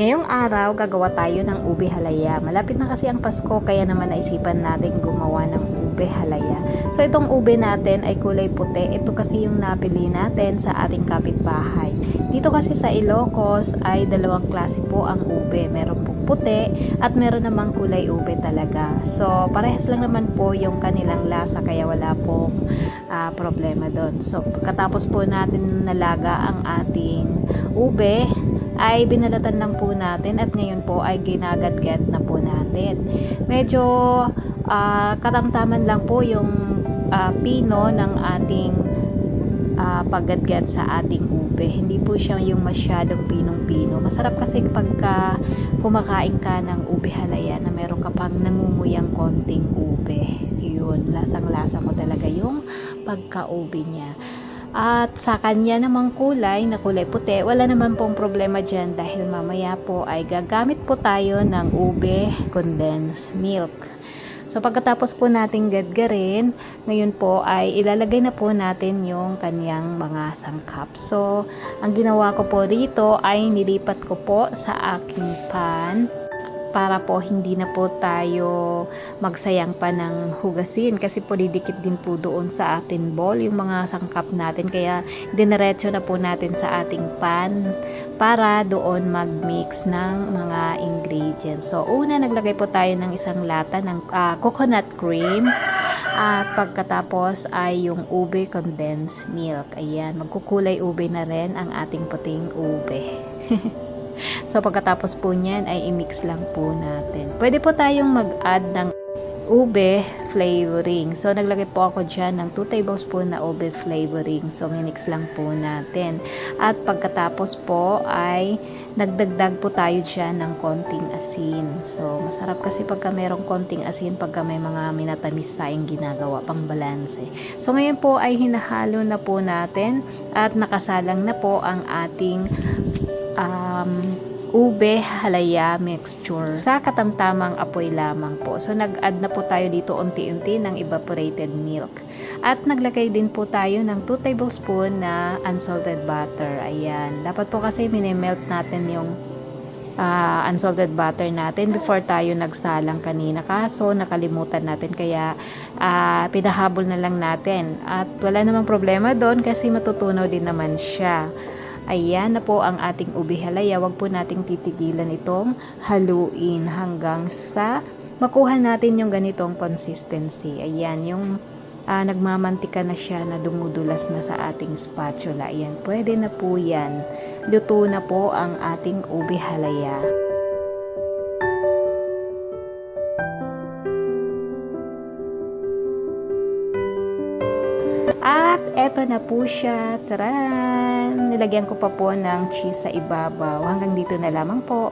Ngayong araw, gagawa tayo ng ube halaya. Malapit na kasi ang Pasko, kaya naman naisipan natin gumawa ng ube halaya. So, itong ube natin ay kulay puti. Ito kasi yung napili natin sa ating kapitbahay. Dito kasi sa Ilocos ay dalawang klase po ang ube. Meron pong puti at meron namang kulay ube talaga. So, parehas lang naman po yung kanilang lasa kaya wala pong ah, problema doon. So, pagkatapos po natin nalaga ang ating ube, ay binalatan lang po natin at ngayon po ay ginagat-get na po natin. Medyo ah, katamtaman lang po yung ah, pino ng ating uh, paggatgat sa ating ube. Hindi po siya yung masyadong pinong-pino. Masarap kasi pagka kumakain ka ng ube halaya na meron ka pang nangunguyang konting ube. Yun, lasang-lasa mo talaga yung pagka-ube niya. At sa kanya namang kulay na kulay puti, wala naman pong problema dyan dahil mamaya po ay gagamit po tayo ng ube condensed milk. So pagkatapos po nating gadgarin, ngayon po ay ilalagay na po natin yung kanyang mga sangkap. So ang ginawa ko po dito ay nilipat ko po sa aking pan para po hindi na po tayo magsayang pa ng hugasin kasi po didikit din po doon sa atin bowl yung mga sangkap natin kaya diniretso na po natin sa ating pan para doon mag-mix ng mga ingredients. So una naglagay po tayo ng isang lata ng ah, coconut cream at pagkatapos ay yung ube condensed milk. Ayan, magkukulay ube na rin ang ating puting ube. So pagkatapos po niyan ay i-mix lang po natin. Pwede po tayong mag-add ng ube flavoring. So naglagay po ako dyan ng 2 tablespoon na ube flavoring. So minix lang po natin. At pagkatapos po ay nagdagdag po tayo dyan ng konting asin. So masarap kasi pagka merong konting asin pagka may mga minatamis tayong ginagawa pang balanse. So ngayon po ay hinahalo na po natin at nakasalang na po ang ating um, ube halaya mixture sa katamtamang apoy lamang po. So nag-add na po tayo dito unti-unti ng evaporated milk. At naglagay din po tayo ng 2 tablespoon na unsalted butter. Ayan. Dapat po kasi minimelt natin yung ah, unsalted butter natin before tayo nagsalang kanina. Kaso nakalimutan natin kaya ah, pinahabol na lang natin. At wala namang problema doon kasi matutunaw din naman siya. Ayan na po ang ating ube halaya. Huwag po nating titigilan itong haluin hanggang sa makuha natin yung ganitong consistency. Ayan, yung ah, nagmamantika na siya na dumudulas na sa ating spatula. Ayan, pwede na po yan. Luto na po ang ating ube halaya. At eto na po siya. Taran! Nilagyan ko pa po ng cheese sa ibabaw. Hanggang dito na lamang po.